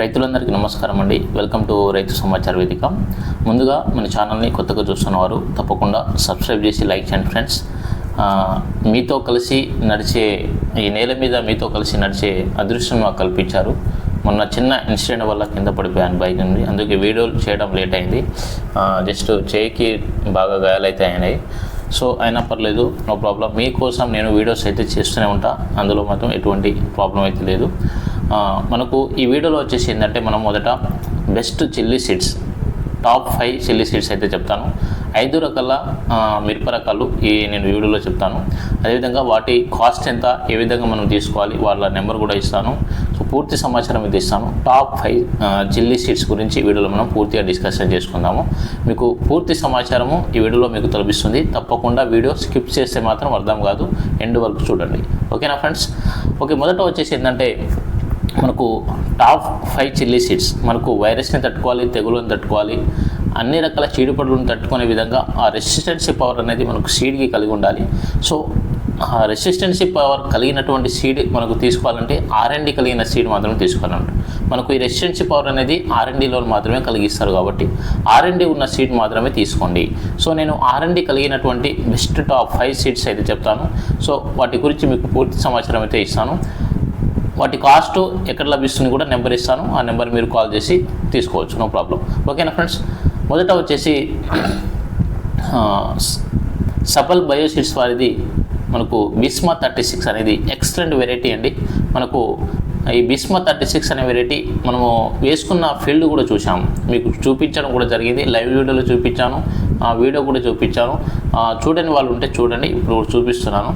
రైతులందరికీ నమస్కారం అండి. వెల్కమ్ టు రైతు సమాచార వేదిక. ముందుగా మన ఛానల్ని కొత్తగా చూస్తున్నవారు తప్పకుండా సబ్స్క్రైబ్ చేసి లైక్ చేయండి ఫ్రెండ్స్. మీతో కలిసి నడిచే ఈ నేల మీద మీతో కలిసి నడిచే అదృష్టం మాకు కల్పించారు. మొన్న చిన్న ఇన్సిడెంట్ వల్ల కింద పడిపోయాను బైక్ నుండి. అందుకే వీడియోలు చేయడం లేట్ అయింది. జస్ట్ చేయికి బాగా గాయాలైతే అయినాయి. సో అయినా పర్లేదు నో ప్రాబ్లం. మీకోసం నేను వీడియోస్ అయితే చేస్తూనే ఉంటా. అందులో మాత్రం ఎటువంటి ప్రాబ్లం అయితే లేదు. మనకు ఈ వీడియోలో వచ్చేసి ఏంటంటే మనం మొదట best chilli seeds top five chilli seeds అయితే చెప్తాను. ఐదు రకాల మిరప రకాలు ఈ నేను వీడియోలో చెప్తాను. అదేవిధంగా వాటి కాస్ట్ ఎంత ఏ విధంగా మనం తీసుకోవాలి వాళ్ళ నెంబర్ కూడా ఇస్తాను. సో పూర్తి సమాచారం ఇది ఇస్తాను. టాప్ ఫైవ్ చిల్లీ సీడ్స్ గురించి ఈ వీడియోలో మనం పూర్తిగా డిస్కషన్ చేసుకుందాము. మీకు పూర్తి సమాచారము ఈ వీడియోలో మీకు తలపిస్తుంది. తప్పకుండా వీడియో స్కిప్ చేస్తే మాత్రం అర్థం కాదు. ఎండ్ వరకు చూడండి. ఓకేనా ఫ్రెండ్స్ ఓకే మొదట వచ్చేసి ఏంటంటే మనకు టాప్ ఫైవ్ చిల్లీ సీడ్స్ మనకు వైరస్ని తట్టుకోవాలి తెగులను తట్టుకోవాలి అన్ని రకాల చీడిపడులను తట్టుకునే విధంగా ఆ రెసిస్టెన్సీ పవర్ అనేది మనకు సీడ్కి కలిగి ఉండాలి. సో ఆ రెసిస్టెన్సీ పవర్ కలిగినటువంటి సీడ్ మనకు తీసుకోవాలంటే ఆర్ఎండి కలిగిన సీడ్ మాత్రమే తీసుకోవాలంట. మనకు ఈ రెసిస్టెన్సీ పవర్ అనేది ఆర్ఎండిలో మాత్రమే కలిగిస్తారు కాబట్టి ఆర్ఎండి ఉన్న సీడ్ మాత్రమే తీసుకోండి. సో నేను ఆర్ఎండి కలిగినటువంటి బెస్ట్ టాప్ ఫైవ్ సీడ్స్ అయితే చెప్తాను. సో వాటి గురించి మీకు పూర్తి సమాచారం అయితే ఇస్తాను. వాటి కాస్ట్ ఎక్కడ లభిస్తుంది కూడా నెంబర్ ఇస్తాను. ఆ నెంబర్ మీరు కాల్ చేసి తీసుకోవచ్చు. నో ప్రాబ్లం ఓకేనా ఫ్రెండ్స్ మొదట వచ్చేసి సఫల్ బయోసిడ్స్ వారిది మనకు బిస్మా థర్టీ సిక్స్ అనేది ఎక్సలెంట్ వెరైటీ అండి. మనకు ఈ బిస్మా థర్టీ సిక్స్ అనే వెరైటీ మనము వేసుకున్న ఫీల్డ్ కూడా చూసాము మీకు చూపించడం కూడా జరిగింది. లైవ్ వీడియోలో చూపించాను. ఆ వీడియో కూడా చూపించాను. చూడని వాళ్ళు ఉంటే చూడండి. ఇప్పుడు చూపిస్తున్నాను.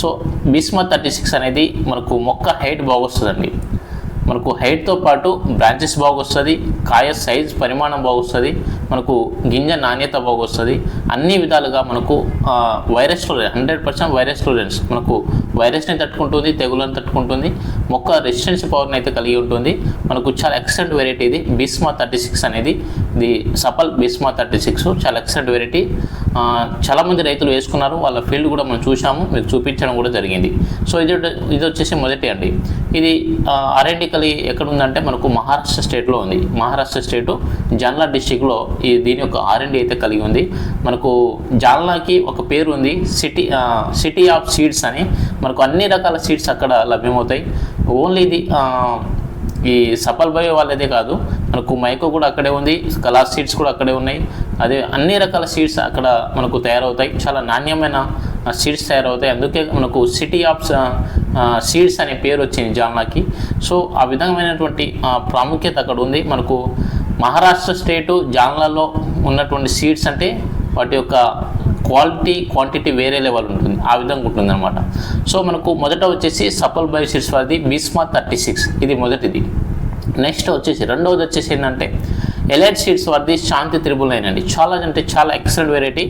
సో బిస్మా థర్టీ సిక్స్ అనేది మనకు మొక్క హైట్ బాగొస్తుందండి. మనకు హైట్తో పాటు బ్రాంచెస్ బాగొస్తుంది కాయ సైజ్ పరిమాణం బాగొస్తుంది మనకు గింజ నాణ్యత బాగొస్తుంది. అన్ని విధాలుగా మనకు virus tolerance hundred percent virus tolerance మనకు వైరస్ని తట్టుకుంటుంది తెగులను తట్టుకుంటుంది మొక్క రెసిస్టెన్స్ పవర్ని అయితే కలిగి ఉంటుంది. మనకు చాలా ఎక్సలెంట్ వెరైటీ ఇది. బిస్మా థర్టీ సిక్స్ అనేది. ఇది సఫల్ బిస్మా థర్టీ సిక్స్. చాలా ఎక్సలెంట్ వెరైటీ. చాలామంది రైతులు వేసుకున్నారు. వాళ్ళ ఫీల్డ్ కూడా మనం చూసాము మీకు చూపించడం కూడా జరిగింది. సో ఇది ఇది వచ్చేసి మొదటి అండి. ఇది ఆర్ఎండి కలి ఎక్కడ ఉందంటే మనకు మహారాష్ట్ర స్టేట్లో ఉంది. మహారాష్ట్ర స్టేటు జాన్లా డిస్టిక్లో ఈ దీని యొక్క ఆర్ఎండి అయితే కలిగి ఉంది. మనకు జాన్లాకి ఒక పేరు ఉంది. సిటీ సిటీ ఆఫ్ సీడ్స్ అని. మనకు అన్ని రకాల సీట్స్ అక్కడ లభ్యమవుతాయి. ఓన్లీ ఇది ఈ సఫల్ బయో వాళ్ళదే కాదు. మనకు మైకో కూడా అక్కడే ఉంది కలార్ సీట్స్ కూడా అక్కడే ఉన్నాయి. అదే అన్ని రకాల సీట్స్ అక్కడ మనకు తయారవుతాయి. చాలా నాణ్యమైన సీడ్స్ తయారవుతాయి. అందుకే మనకు సిటీ ఆఫ్ సీడ్స్ అనే పేరు వచ్చింది జామ్లాకి సో ఆ విధమైనటువంటి ప్రాముఖ్యత అక్కడ ఉంది. మనకు మహారాష్ట్ర స్టేటు జామ్లాలో ఉన్నటువంటి సీడ్స్ అంటే వాటి యొక్క క్వాలిటీ క్వాంటిటీ వేరే లెవెల్ ఉంటుంది. ఆ విధంగా ఉంటుంది అనమాట సో మనకు మొదట వచ్చేసి సఫల్ బయోసిడ్స్ వారిది బీస్మా థర్టీ సిక్స్. ఇది మొదటిది. నెక్స్ట్ వచ్చేసి రెండవది వచ్చేసి ఏంటంటే ఎలైట్ సీడ్స్ వారిది శాంతి త్రిబుల్ నైన్ అండి. చాలా అంటే చాలా ఎక్సలెంట్ వెరైటీ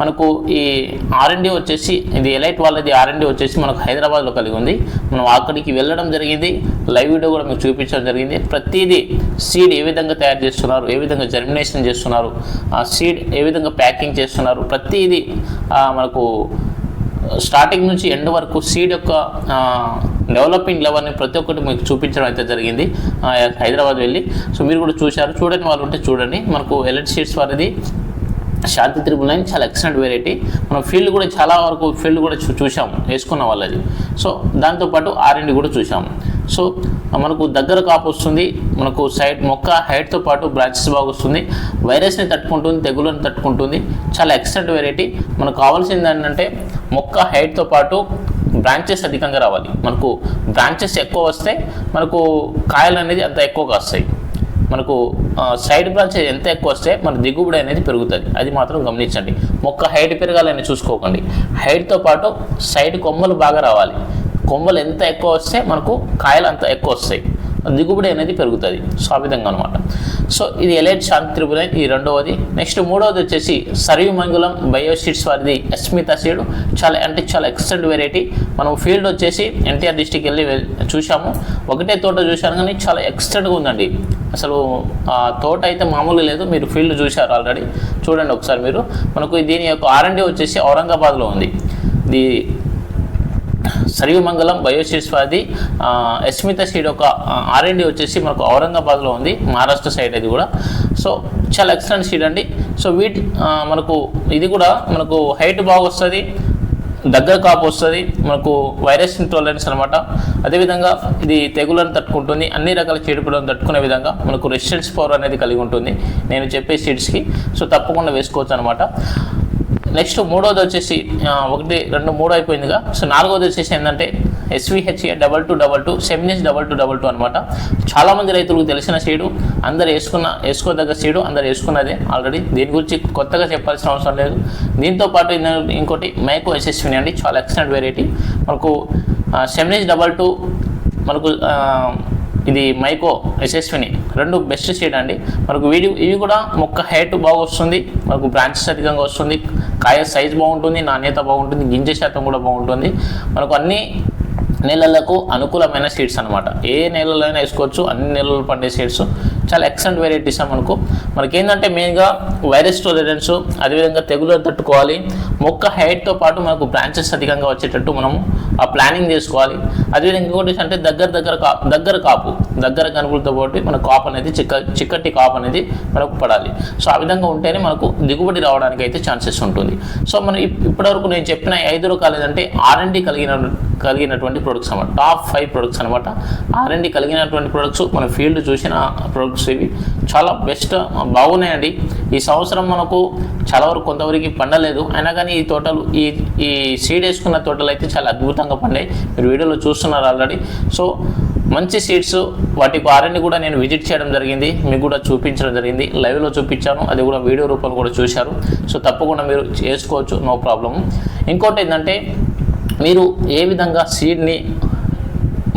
మనకు ఈ ఆర్ఎండి వచ్చేసి ఇది ఎలైట్ వాళ్ళది ఆర్ఎండి వచ్చేసి మనకు హైదరాబాద్లో కలిగి ఉంది. మనం అక్కడికి వెళ్ళడం జరిగింది. లైవ్ వీడియో కూడా మీకు చూపించడం జరిగింది. ప్రతిదీ సీడ్ ఏ విధంగా తయారు చేస్తున్నారు ఏ విధంగా జర్మినేషన్ చేస్తున్నారు ఆ సీడ్ ఏ విధంగా ప్యాకింగ్ చేస్తున్నారు ప్రతిదీ మనకు స్టార్టింగ్ నుంచి ఎండ్ వరకు సీడ్ యొక్క డెవలపింగ్ లెవెల్ని ప్రతి ఒక్కటి మీకు చూపించడం అయితే జరిగింది. హైదరాబాద్ వెళ్ళి. సో మీరు కూడా చూశారు. చూడని వాళ్ళు ఉంటే చూడండి. మనకు ఎలర్ట్ షీట్స్ వారిది శాంతి త్రిపుల్ నైన్ చాలా ఎక్సలెంట్ వెరైటీ మనం ఫీల్డ్ కూడా చాలా వరకు ఫీల్డ్ కూడా చూ చూసాము వేసుకున్న వాళ్ళది. సో దాంతోపాటు ఆర్ఎండి కూడా చూసాము సో మనకు దగ్గర కాపు వస్తుంది. మనకు సైడ్ మొక్క హైట్తో పాటు బ్రాంచెస్ బాగా వస్తుంది. వైరస్ని తట్టుకుంటుంది తెగులను తట్టుకుంటుంది. చాలా ఎక్సలెంట్ వెరైటీ మనకు కావాల్సింది ఏంటంటే మొక్క హైట్తో పాటు బ్రాంచెస్ అధికంగా రావాలి. మనకు బ్రాంచెస్ ఎక్కువ వస్తే మనకు కాయలు అనేది అంత ఎక్కువగా వస్తాయి. మనకు సైడ్ బ్రాంచెస్ ఎంత ఎక్కువ వస్తే మన దిగుబడి అనేది పెరుగుతుంది. అది మాత్రం గమనించండి. మొక్క హైట్ పెరగాలని చూసుకోకండి. హైట్తో పాటు సైడ్ కొమ్మలు బాగా రావాలి. కొమ్మలు ఎంత ఎక్కువ వస్తే మనకు కాయలు అంత ఎక్కువ వస్తాయి. దిగుబడి అనేది పెరుగుతుంది. సో ఆ విధంగా అనమాట సో ఇది ఎలైట్ శాంతి త్రిపుర ఈ రెండవది. నెక్స్ట్ మూడవది వచ్చేసి సర్వమంగళం బయోసీడ్స్ వారిది అస్మిత సీడ్. చాలా అంటే చాలా ఎక్సలెంట్ వెరైటీ. మనం ఫీల్డ్ వచ్చేసి ఎన్టీఆర్ డిస్టిక్ వెళ్ళి చూసాము ఒకటే తోట చూశాను కానీ చాలా ఎక్సలెంట్గా ఉందండి. అసలు ఆ తోట అయితే మామూలు లేదు. మీరు ఫీల్డ్ చూశారు ఆల్రెడీ. చూడండి ఒకసారి మీరు. మనకు దీని యొక్క ఆర్ఎండి వచ్చేసి ఔరంగాబాద్లో ఉంది. ఇది సరివిమంగళం బయోశిస్వాది ఎస్మిత సీడ్ ఒక ఆర్ఎండి వచ్చేసి మనకు ఔరంగాబాద్లో ఉంది మహారాష్ట్ర సైడ్ అది కూడా. సో చాలా ఎక్సలెంట్ సీడ్ అండి. సో వీటి మనకు ఇది కూడా మనకు హైట్ బాగా వస్తుంది దగ్గర కాపు వస్తుంది మనకు వైరస్ ఇంటాలరెన్స్ అనమాట అదేవిధంగా ఇది తెగులను తట్టుకుంటుంది అన్ని రకాల చీడపులను తట్టుకునే విధంగా మనకు రెసిస్టెన్స్ పవర్ అనేది కలిగి ఉంటుంది నేను చెప్పే సీడ్స్కి సో తప్పకుండా వేసుకోవచ్చు అనమాట నెక్స్ట్ మూడోది వచ్చేసి ఒకటి రెండు మూడు అయిపోయిందిగా. సో నాలుగోది వచ్చేసి ఏంటంటే S V H A double two double two Seminis double two double two అనమాట చాలామంది రైతులకు తెలిసిన సీడు అందరు వేసుకున్న వేసుకోదగ్గ సీడు అందరు వేసుకున్నదే ఆల్రెడీ. దీని గురించి కొత్తగా చెప్పాల్సిన అవసరం లేదు. దీంతో పాటు ఇంకోటి మైకో ఎస్ఎస్విని అండి చాలా ఎక్సలెంట్ వెరైటీ మనకు సెమినిస్ డబల్ టూ మనకు ఇది మైకో యశస్విని. రెండు బెస్ట్ సీడ్ అండి మనకు వీడియో ఇవి కూడా మొక్క హైట్ బాగా వస్తుంది. మనకు బ్రాంచెస్ అధికంగా వస్తుంది. కాయ సైజ్ బాగుంటుంది నాణ్యత బాగుంటుంది గింజ శాతం కూడా బాగుంటుంది. మనకు అన్ని నేలలకు అనుకూలమైన సీడ్స్ అనమాట ఏ నేలలైనా అయినా వేసుకోవచ్చు అన్ని నేలలు పండే సీడ్స్ చాలా ఎక్సలెంట్ వెరైటీస్ మనకు మనకి ఏంటంటే మెయిన్గా వైరస్ టోలరెన్స్ అదేవిధంగా తెగులు తట్టుకోవాలి. మొక్క హైట్తో పాటు మనకు బ్రాంచెస్ అధికంగా వచ్చేటట్టు మనము ఆ ప్లానింగ్ చేసుకోవాలి. అదేవిధంగా ఇంకోటి అంటే దగ్గర దగ్గర కా దగ్గర కాపు దగ్గర కనుపులతో పాటు మన కాపు అనేది చిక్క చిక్కటి కాపు అనేది మనకు పడాలి. సో ఆ విధంగా ఉంటేనే మనకు దిగుబడి రావడానికి అయితే ఛాన్సెస్ ఉంటుంది. సో మనం ఇప్పటివరకు నేను చెప్పిన ఐదు రకాలు ఏంటంటే ఆర్ఎండి కలిగిన కలిగినటువంటి ప్రొడక్ట్స్ అనమాట టాప్ ఫైవ్ ప్రొడక్ట్స్ అనమాట ఆర్ఎండి కలిగినటువంటి ప్రొడక్ట్స్ మన ఫీల్డ్ చూసిన ప్రొడక్ట్స్ ఇవి చాలా బెస్ట్ బాగున్నాయండి. ఈ సంవత్సరం మనకు చాలా వరకు కొంతవరకు పండలేదు. అయినా కానీ ఈ తోటలు ఈ ఈ సీడ్ వేసుకున్న తోటలు అయితే చాలా అద్భుతంగా పండాయి. మీరు వీడియోలో చూస్తున్నారు ఆల్రెడీ సో మంచి సీడ్స్ వాటి ఆర్ఎండి కూడా నేను విజిట్ చేయడం జరిగింది. మీకు కూడా చూపించడం జరిగింది. లైవ్లో చూపించాను. అది కూడా వీడియో రూపంలో కూడా చూశారు. సో తప్పకుండా మీరు చేసుకోవచ్చు. నో ప్రాబ్లం ఇంకోటి ఏంటంటే మీరు ఏ విధంగా సీడ్ని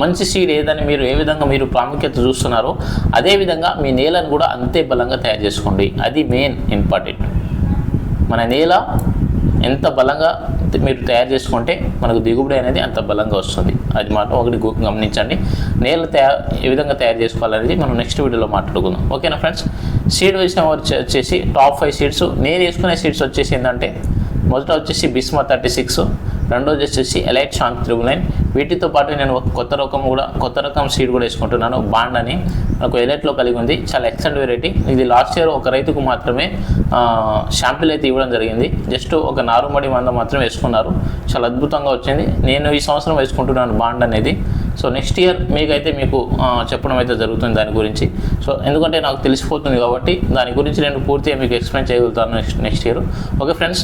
మంచి సీడ్ ఏదని మీరు ఏ విధంగా మీరు ప్రాముఖ్యత చూస్తున్నారో అదే విధంగా మీ నేలను కూడా అంతే బలంగా తయారు చేసుకోండి. అది మెయిన్ ఇంపార్టెంట్ మన నేల ఎంత బలంగా మీరు తయారు చేసుకుంటే మనకు దిగుబడి అనేది అంత బలంగా వస్తుంది. అది మాత్రం ఒకటి గమనించండి. నేల తయారు ఏ విధంగా తయారు చేసుకోవాలనేది మనం నెక్స్ట్ వీడియోలో మాట్లాడుకుందాం. ఓకేనా ఫ్రెండ్స్ సీడ్ వేసిన వచ్చేసి టాప్ ఫైవ్ సీడ్స్ నేను వేసుకునే సీడ్స్ వచ్చేసి ఏంటంటే మొదట వచ్చేసి బిస్మా థర్టీ సిక్స్ రెండోది వచ్చేసి ఎలైట్ శాంత్ త్రిబుల్ నైన్ వీటితో పాటు నేను ఒక కొత్త రకం కూడా కొత్త రకం సీడ్ కూడా వేసుకుంటున్నాను బాండ్ అని. నాకు ఎలైట్లో కలిగి ఉంది చాలా ఎక్సలెంట్ వెరైటీ ఇది లాస్ట్ ఇయర్ ఒక రైతుకు మాత్రమే షాంపిల్ అయితే ఇవ్వడం జరిగింది. జస్ట్ ఒక నారుమడి మంద మాత్రం వేసుకున్నారు. చాలా అద్భుతంగా వచ్చింది. నేను ఈ సంవత్సరం వేసుకుంటున్నాను బాండ్ అనేది. సో నెక్స్ట్ ఇయర్ మీకైతే మీకు చెప్పడం అయితే జరుగుతుంది దాని గురించి. సో ఎందుకంటే నాకు తెలిసిపోతుంది కాబట్టి దాని గురించి నేను పూర్తిగా మీకు ఎక్స్ప్లెయిన్ చేయగలుగుతాను next next year okay friends